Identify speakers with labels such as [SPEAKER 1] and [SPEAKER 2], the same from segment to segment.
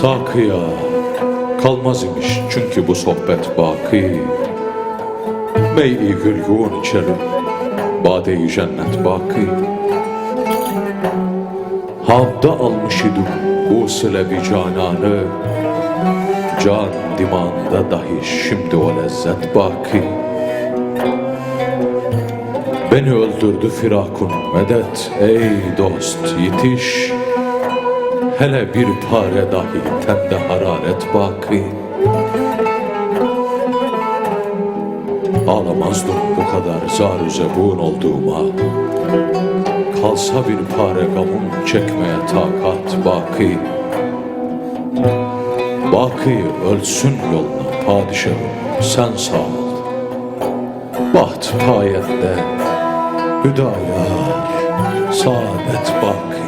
[SPEAKER 1] Sakıya kalmaz imiş çünkü bu sohbet baki. Mey-i gülgün içerim Bade-i cennet baki. Havda almış idim bu sıle bir cananı Can dimağında dahi şimdi o lezzet baki. Beni öldürdü firakun medet ey dost yetiş Hele bir pare dahi tende hararet baki Ağlamazdım bu kadar zar zebun olduğuma. Kalsa bir pare gamım çekmeye takat baki Baki ölsün yoluna padişahım sen sağ ol. Baht payende hüdayar saadet baki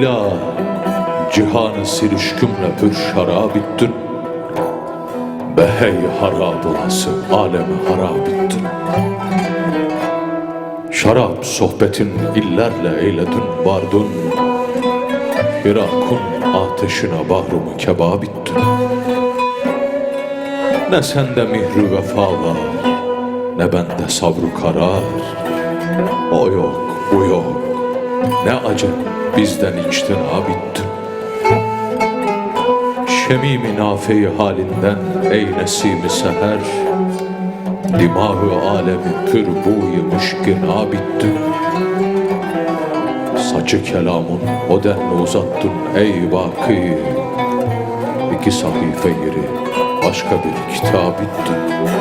[SPEAKER 1] Dila cihanı sirişkümle pür şarap ettin. Be hey harab olası alemi harap ettin. Şarap sohbetin illerle eyledin vardın. Irak'ın ateşine bahrumu kebap ettin. Ne sende mihri vefa var Ne bende sabrı karar. O yok bu yok ne acep bizden içtina bittin Şemimi nafeyi halinden ey nesimi seher. Dimahı alemi pür buyu müşkina bittin Saçı kelamın o denli uzattın ey baki İki sahife yeri başka bir kitap bittin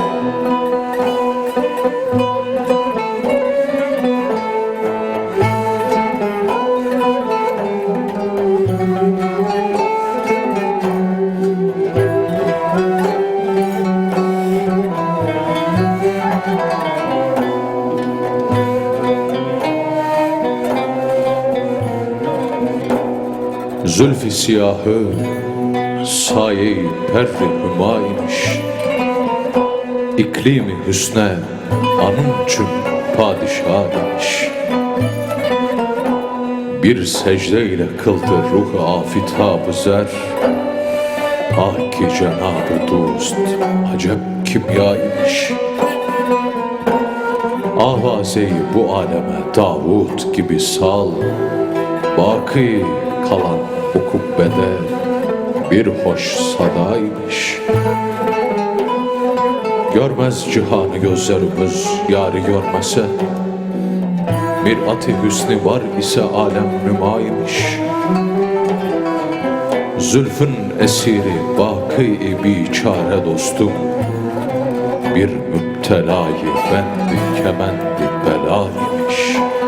[SPEAKER 1] Zülfü siyahı saye-i perri hümaymiş İklimi hüsne anın çün padişah demiş. Bir secde ile kıldı ruhu afitab zer. Ah ki cenab-ı dost acep kimyaymış. Avazeyi bu aleme Davut gibi sal. Baki kalan bu kubbede bir hoş sadaymış. Görmez cihanı gözlerimiz yarı görmese. Mirat-ı hüsnü var ise alem nümaymış. Zülfün esiri baki biçare dostum. Bir müptelayı bendi kemendi belaymış